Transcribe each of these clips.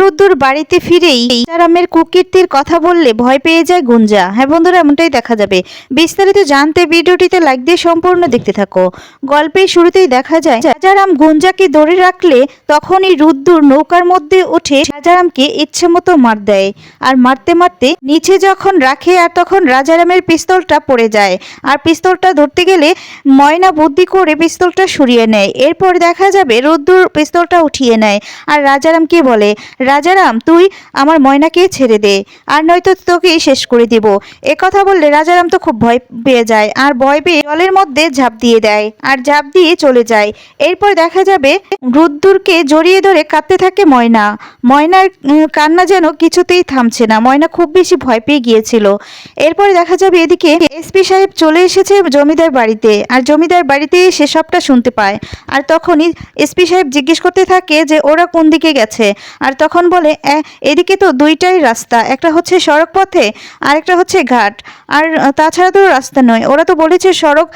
রুদ্দুর বাড়িতে ফিরেই রাজারামের কুকীর্তির কথা বললে ভয় পেয়ে যায় গুঞ্জা। হ্যাঁ বন্ধুরা, এমনটাই দেখা যাবে। বিস্তারিত জানতে ভিডিওটিতে লাইক দিয়ে সম্পূর্ণ দেখতে থাকো। গল্পের শুরুতেই দেখা যায় রাজারাম গুঞ্জাকে ধরে রাখলে তখনই রুদ্দুর নৌকার মধ্যে উঠে রাজারামকে ইচ্ছে মতো মার দেয়। আর মারতে মারতে নিচে যখন রাখে আর তখন রাজারামের পিস্তলটা পড়ে যায়। আর পিস্তলটা ধরতে গেলে ময়না বুদ্ধি করে পিস্তলটা সরিয়ে নেয়। এরপর দেখা যাবে রুদ্দুর পিস্তলটা উঠিয়ে নেয়। আর রাজারামকে বলে রাজারাম, তুই আমার ময়নাকে ছেড়ে দে, আর নয়তো তোকেই শেষ করে দিব। এ কথা বললে রাজারাম তো খুব ভয় পেয়ে যায়, আর ভয় পেয়ে জলের মধ্যে ঝাঁপ দিয়ে দেয়, আর ঝাঁপ দিয়ে চলে যায়। এরপর দেখা যাবে রুদ্দুরকে জড়িয়ে ধরে কাঁদতে থাকে ময়না। ময়নার কান্না যেন কিছুতেই থামছে না, ময়না খুব বেশি ভয় পেয়ে গিয়েছিল। এরপর দেখা যাবে এদিকে এসপি সাহেব চলে এসেছে জমিদার বাড়িতে, আর জমিদার বাড়িতে সে সবটা শুনতে পায়। আর তখনই এসপি সাহেব জিজ্ঞেস করতে থাকে যে ওরা কোন দিকে গেছে, আর তখন বলে "এ, এদিকে তো দুইটাই রাস্তা একটা হচ্ছে সড়ক পথে আর একটা হচ্ছে ঘাট। আর তাছাড়া তো রাস্তা নয়। ওরা তো বলেছে সড়ক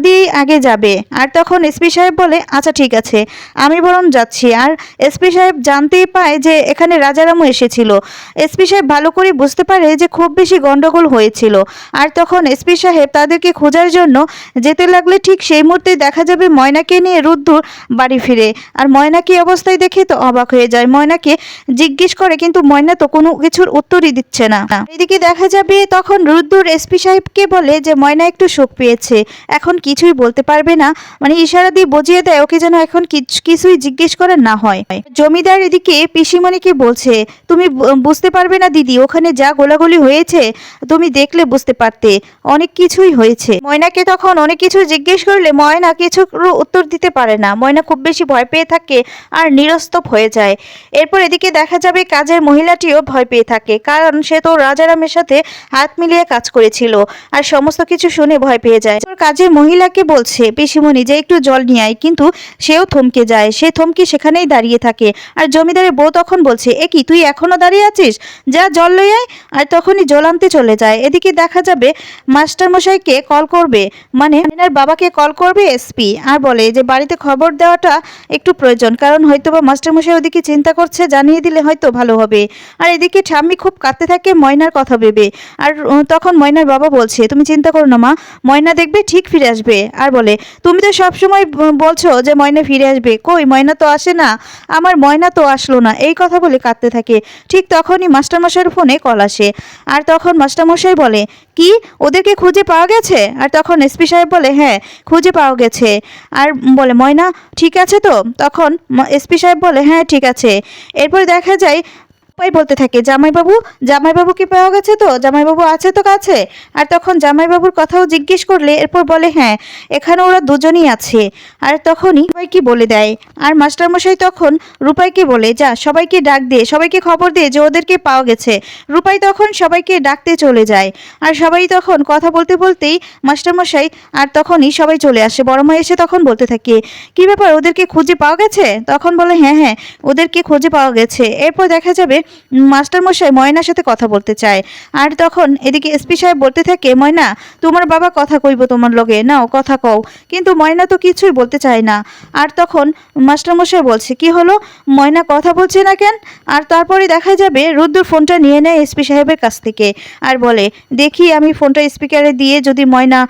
দিয়েই আগে যাবে। আর তখন এসপি সাহেব বলে আচ্ছা ঠিক আছে। আমি বরং যাচ্ছি। আর এসপি সাহেব জানতেই পায় যে এখানে রাজারামও এসেছিল। এসপি সাহেব ভালো করে বুঝতে পারে যে খুব বেশি গন্ডগোল হয়েছিল। আর তখন এসপি সাহেব তাদেরকে খোঁজার জন্য যেতে লাগলে ঠিক সেই মুহূর্তে দেখা যাবে ময়নাকে নিয়ে রুদ্দুর বাড়ি ফিরে। আর ময়না কি অবস্থায় দেখে তো অবাক হয়ে যায়। ময়নাকে জিজ্ঞেস করে, কিন্তু ময়না তো কোনো কিছুর উত্তরই দিচ্ছে না। এদিকে দেখা যাবে তখন রুদ্দুর এসপি সাহেবকে বলে যে, ময়না একটু শোক পেয়েছে। এখন কিছুই বলতে পারবে না। মানে ইশারা দিয়ে বুঝিয়ে দেয়, ওকে যেন এখন কিছ- কিছুই জিজ্ঞেস করে না হয়। জমিদার এদিকে পিসিমণিকে বলছে, তুমি বুঝতে পারবে না দিদি, ওখানে যা গোলাগুলি হয়েছে, তুমি দেখলে বুঝতে পারতে। অনেক কিছুই হয়েছে। ময়নাকে তখন অনেক কিছু জিজ্ঞেস করলে ময়না কিছু উত্তর দিতে পারে না। ময়না খুব বেশি ভয় পেয়ে থাকে আর নিরস্তপ হয়ে যায়। এরপর এদিকে দেখা যাবে কাজের মহিলাটিও ভয় পেয়ে থাকে, কারণ সে তো রাজারামের সাথে হাত মিলিয়ে কাজ করেছিল। আর সমস্ত কিছু শুনে ভয় পেয়ে যায়। কাজের মহিলাকে বলছে, পিসিমণি যে একটু জল নিয়ে আয়। কিন্তু সেও থমকে যায়। সে থমকে সেখানেই দাঁড়িয়ে থাকে। আর জমিদারের বউ তখন বলছে, এ কি, তুই এখনও দাঁড়িয়ে আছিস? যা জল লই আয়। আর তখনই জল আনতে চলে যায়। এদিকে দেখা যাবে মাস্টারমশাইকে কল করবে মানে এনার বাবাকে কল করবে এসপি আর বলে যে, বাড়িতে খবর দেওয়াটা একটু প্রয়োজন, কারণ হয়তো বা মাস্টারমশাই ওদিকে চিন্তা করছে জানিয়ে দিলে হয়তো ভালো হবে। আর এদিকে ঠাম্মি খুব কাঁদতে থাকে ময়নার কথা ভেবে। আর তখন ময়নার বাবা বলছে, তুমি চিন্তা করো না মা, ময়না দেখবে ঠিক ফিরে আসবে। আর বলে, তুমি তো সবসময় বলছো যে ময়না ফিরে আসবে। কই, ময়না তো আসে না। আমার ময়না তো আসলো না। এই কথা বলে কাঁদতে থাকে। ঠিক তখনই মাস্টারমশাইয়ের ফোনে কল আসে। আর তখন মাস্টারমশাই বলে কি? ওদেরকে খুঁজে পাওয়া গেছে? আর তখন এসপি সাহেব বলে হ্যাঁ খুঁজে পাওয়া গেছে। আর বলে, ময়না, ঠিক আছে তো? তখন এসপি সাহেব বলে হ্যাঁ ঠিক আছে। এরপর দেখা যায় ওই বলতে থাকে, জামাইবাবু জামাইবাবুকে পাওয়া গেছে তো? জামাইবাবু আছে তো কাছে? আর তখন জামাইবাবুর কথাও জিজ্ঞেস করলে এরপর বলে হ্যাঁ এখানে ওরা দুজনই আছে। আর তখনই রূপাইকে বলে দেয়। আর মাস্টারমশাই তখন রূপাইকে বলে, যা, সবাইকে ডাক দে, সবাইকে খবর দে যে ওদেরকে পাওয়া গেছে। রূপাই তখন সবাইকে ডাকতে চলে যায়। আর সবাই তখন কথা বলতে বলতেই মাস্টারমশাই আর তখনই সবাই চলে আসে। বড় মা এসে তখন বলতে থাকে, কি ব্যাপার, ওদেরকে খুঁজে পাওয়া গেছে? তখন বলে হ্যাঁ হ্যাঁ ওদেরকে খুঁজে পাওয়া গেছে। এরপর দেখা যাবে মাস্টারমশাই ময়নার সাথে কথা বলতে চায়। আর তখন এদিকে এসপি সাহেব বলতে থাকে, ময়না, তোমার বাবা কথা কইব তোমার লগে, নাও কথা কও। কিন্তু ময়না তো কিছুই বলতে চায় না। আর তখন মাস্টারমশাই বলছে, কি হলো? ময়না কথা বলছে না কেন? আর তারপরে দেখা যাবে রুদ্দুর ফোনটা নিয়ে নেয় এসপি সাহেবের কাছ থেকে আর বলে, দেখি আমি ফোনটা স্পিকারে দিয়ে যদি ময়না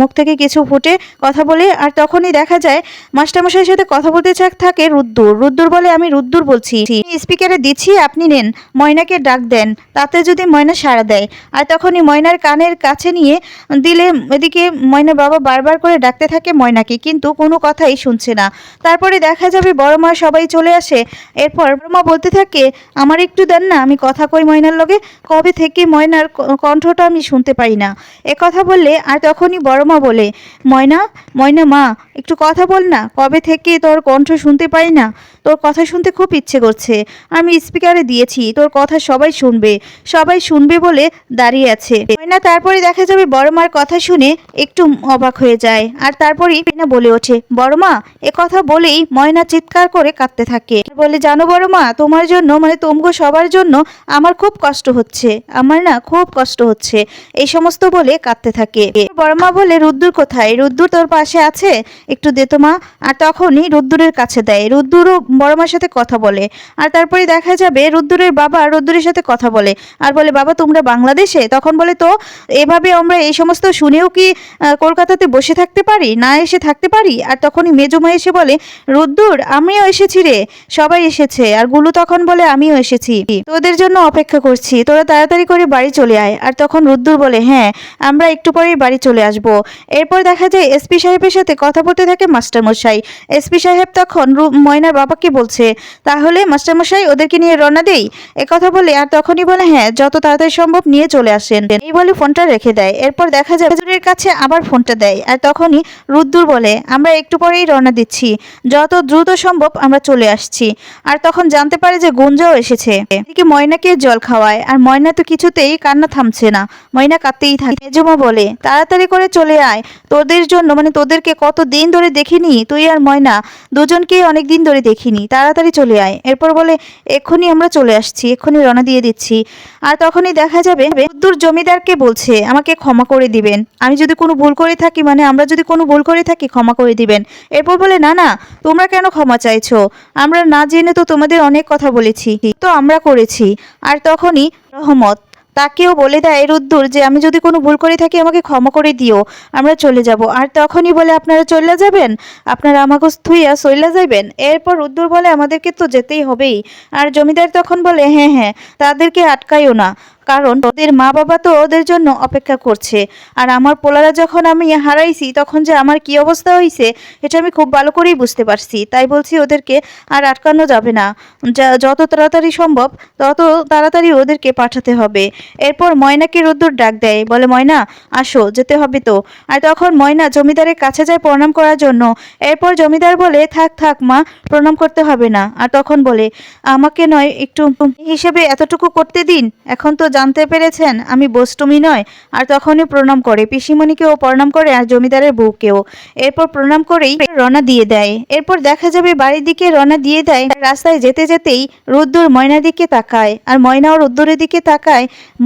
মুখ থেকে কিছু ফুটে কথা বলে। আর তখনই দেখা যায় মাস্টারমশাইয়ের সাথে কথা বলতে থাকে রুদ্দুর। রুদ্দুর বলে, আমি রুদ্দুর বলছি। স্পিকারে দিচ্ছি, আপনি নেন, ময়নাকে ডাক দেন। তাতে যদি ময়না সাড়া দেয়। আর তখনই ময়নার কানের কাছে নিয়ে দিলে এদিকে ময়না বাবা বারবার করে ডাকতে থাকে ময়নাকে, কিন্তু কোনো কথাই শুনছে না। তারপরে দেখা যাবে বড় মা সবাই চলে আসে। এরপর মা বলতে থাকে, আমার একটু দেন না, আমি কথা কই ময়নার লগে। কবে থেকে ময়নার কণ্ঠটা আমি শুনতে পাই না। এ কথা বললে, আর তখনই বড় মা বলে, ময়না ময়না মা, একটু কথা বল না। কবে থেকে তোর কণ্ঠ শুনতে পাই না? তোর কথা শুনতে খুব ইচ্ছে করছে। আমি স্পিকারে দিয়েছি, তোর কথা সবাই শুনবে। সবাই শুনবে বলে দাঁড়িয়ে আছে। ময়না তারপরে দেখা যাবে বড় মার কথা শুনে একটু অবাক হয়ে যায়। আর তারপরেই পিনা বলে ওঠে বড় মা এ কথা বলেই ময়না চিৎকার করে কাঁদতে থাকে। বলে, জানো বড় মা তোমার জন্য মানে তোমগো সবার জন্য আমার খুব কষ্ট হচ্ছে। আমার না খুব কষ্ট হচ্ছে। এই সমস্ত বলে কাঁদতে থাকে। বড় মা বলে, রুদ্দুর কোথায়? রুদ্দুর তোর পাশে আছে? একটু দে তো মা। আর তখনই রুদ্দুরের কাছে দেয়। রুদ্দুরও বড় মার সাথে কথা বলে। আর তারপরে দেখা যাবে রুদ্দুরের বাবা রুদ্দুরের সাথে কথা বলে। আর বলে, বাবা, তোমরা বাংলাদেশে? তখন বলে, তো, এভাবে আমরা এই সমস্ত শুনেও কি কলকাতাতে বসে থাকতে পারি? না এসে থাকতে পারি? আর তখনই মেজমা এসে বলে, রুদ্দুর, আমিও এসেছি রে। সবাই এসেছে। আর গুলু তখন বলে, আমিও এসেছি। তোদের জন্য অপেক্ষা করছি। তোরা তাড়াতাড়ি করে বাড়ি চলে আয়। আর তখন রুদ্দুর বলে হ্যাঁ আমরা একটু পরেই বাড়ি চলে আসব। এরপর দেখা যায় এসপি সাহেবের সাথে কথা বলতে থাকে মাস্টারমশাই। এসপি সাহেব তখন ময়নার বাবাকে বলছে, তাহলে মাস্টারমশাই ওদেরকে নিয়ে রওনা দেই? কথা বলে আর তখনই বলে হ্যাঁ যত তাড়াতাড়ি সম্ভব নিয়ে চলে আসেন। এই বলে ফোনটা রেখে দেয়। এরপর দেখা যায় হুজুরের কাছে আবার ফোনটা দেয় আর তখনই রুদ্দুর বলে, আমরা একটু পরেই রওনা দিচ্ছি। যত দ্রুত সম্ভব আমরা চলে আসছি। আর তখন জানতে পারে যে গুঞ্জাও এসেছে। এদিকে ময়নাকে জল খাওয়ায়। আর ময়না তো কিছুতেই কান্না থামছে না। ময়না কাঁদতেই থাকে। মেজমা বলে, তাড়াতাড়ি করে চলে আয়। তোদের জন্য মানে তোদেরকে কত দিন ধরে দেখিনি, তুই আর ময়না দুজনকেই অনেক দিন ধরে দেখিনি তাড়াতাড়ি চলে আয়। এরপর বলে, এক্ষুনি আমরা চলে আসছি, এক্ষুনি রওনা দিয়ে দিচ্ছি। আর তখনই দেখা যাবে, বুদ্ধুর জমিদারকে বলছে, আমাকে ক্ষমা করে দিবেন। আমি যদি কোনো ভুল করে থাকি মানে আমরা যদি কোনো ভুল করে থাকি, ক্ষমা করে দিবেন। এরপর বলে, না না, তোমরা কেন ক্ষমা চাইছো? আমরা না জেনে তো তোমাদের অনেক কথা বলেছি। তো আমরা করেছি। আর তখনই রহমত তাকেও বলে দেয় রুদ্দুর, যে আমি যদি কোনো ভুল করে থাকি, আমাকে ক্ষমা করে দিও। আমরা চলে যাব। আর তখনই বলে, আপনারা চলে যাবেন? আপনারা আমাকে থুইয়া চলে যাবেন এরপর রুদ্দুর বলে, আমাদেরকে তো যেতেই হবেই। আর জমিদার তখন বলে হ্যাঁ হ্যাঁ তাদেরকে আটকাইও না। কারণ ওদের মা বাবা তো ওদের জন্য অপেক্ষা করছে। আর আমার পোলারা যখন আমি হারাইছি, তখন যে আমার কি অবস্থা হয়েছে এটা আমি খুব ভালো করেই বুঝতে পারছি। তাই বলছি ওদেরকে আর আটকানো যাবে না। যত তাড়াতাড়ি সম্ভব, তত তাড়াতাড়ি ওদেরকে পাঠাতে হবে। এরপর ময়নাকে রোদ্দুর ডাক দেয়, বলে, ময়না, আসো, যেতে হবে তো। আর তখন ময়না জমিদারের কাছে যায় প্রণাম করার জন্য। এরপর জমিদার বলে, থাক থাক, মা, প্রণাম করতে হবে না। আর তখন বলে, আমাকে নয়, একটু হিসেবে এতটুকু করতে দিন, এখন তো জানতে পেরেছেন, আমি বষ্টমী নয়। আর তখনই প্রণাম করে। পিসিমণিকেও প্রণাম করে আর জমিদারের বউকেও। এরপর প্রণাম করেই রনা দিয়ে দেয়। এরপর দেখা যাবে বাড়ির দিকে রনা দিয়ে দেয়। রাস্তায় যেতে যেতেই রুদ্দুর ময়নার দিকে তাকায়। আর ময়নাও রুদ্দুরের দিকে তাকায়।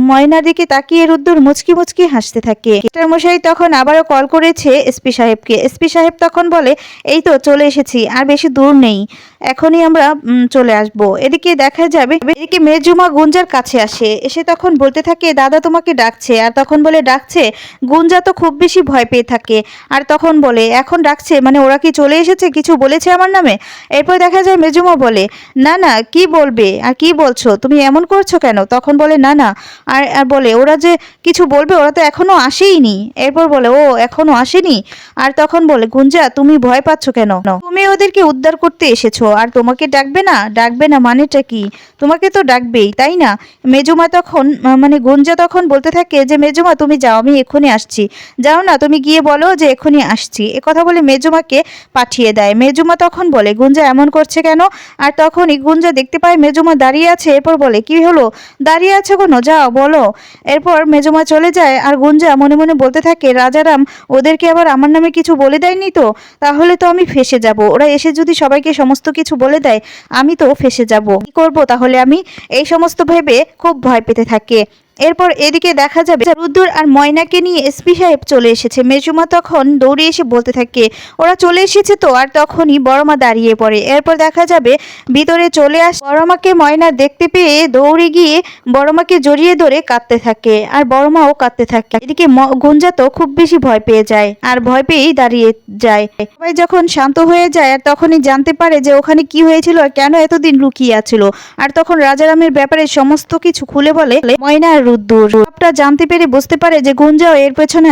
ময়নার দিকে তাকিয়ে রুদ্দুর মুচকি মুচকি হাসতে থাকে। মাস্টার মশাই তখন আবারও কল করেছে এসপি সাহেবকে। এসপি সাহেব তখন বলে, এই তো চলে এসেছি, আর বেশি দূর নেই। এখনই আমরা চলে আসব। এদিকে দেখা যাবে, এদিকে মেজুমা গুঞ্জার কাছে আসে। এসে তখন বলতে থাকে, দাদা তোমাকে ডাকছে। আর তখন বলে, ডাকছে? গুঞ্জা তো খুব বেশি ভয় পেয়ে থাকে। আর তখন বলে, এখন ডাকছে? মানে ওরা কি চলে এসেছে? কিছু বলেছে আমার নামে? এরপর দেখা যায়, মেজুমা বলে, না না, কি বলবে? আর কি বলছো? তুমি এমন করছ কেন? তখন বলে, না না। আর আর বলে, ওরা যে কিছু বলবে, ওরা তো এখনও আসেইনি। এরপর বলে, ও, এখনও আসেনি? আর তখন বলে, গুঞ্জা, তুমি ভয় পাচ্ছ কেন? তুমি ওদেরকে উদ্ধার করতে এসেছ। আর তোমাকে ডাকবে না? ডাকবে না মানেটা কি? তোমাকে তো ডাকবেই, তাই না? মেজুমা তখন মানে গুঞ্জা তখন বলতে থাকে যে, মেজুমা, তুমি যাও, আমি এক্ষুনি আসছি। যাও না, তুমি গিয়ে বলো যে, এক্ষুনি আসছি। এ কথা বলে মেজুমাকে পাঠিয়ে দেয়। মেজুমা তখন বলে, গুঞ্জা এমন করছে কেন? আর তখনই গুঞ্জা দেখতে পায় মেজুমা দাঁড়িয়ে আছে, এরপর বলে, কি হলো? দাঁড়িয়ে আছে কোনো? যাও, বলো। এরপর মেজমা চলে যায় আর গুঞ্জা মনে মনে বলতে থাকে, রাজারাম, ওদেরকে আবার আমার নামে কিছু বলে দেয়নি তো? তাহলে তো আমি ফেসে যাব। ওরা এসে যদি সবাইকে সমস্ত কিছু বলে দেয়, আমি তো ফেসে যাব। কি করব তাহলে আমি? এই সমস্ত ভেবে খুব ভয় পেতে থাকে। এরপর এদিকে দেখা যাবে রুদ্দুর আর ময়নাকে নিয়ে এসপি সাহেব চলে এসেছে। মেজুমা তখন দৌড়ে এসে বলতে থাকে, ওরা চলে এসেছে তো? আর তখনই বড়মা দাঁড়িয়ে পড়ে। এরপর দেখা যাবে ভিতরে চলে আস, বড়মাকে ময়না দেখতে পেয়ে দৌড়ে গিয়ে বড়মাকে জড়িয়ে ধরে কাঁদতে থাকে আর বড়মাও কাঁদতে থাকে। এদিকে গুঞ্জা তো খুব বেশি ভয় পেয়ে যায় আর ভয় পেয়েই দাঁড়িয়ে যায়। সবাই যখন শান্ত হয়ে যায় আর তখনই জানতে পারে যে ওখানে কি হয়েছিল আর কেন এতদিন লুকিয়ে আছিল। আর তখন রাজারামের ব্যাপারে সমস্ত কিছু খুলে বলে, ময়না আর রুদ্দুর সবটা জানতে পেরে বুঝতে পারে যে গুঞ্জাও এর পেছনে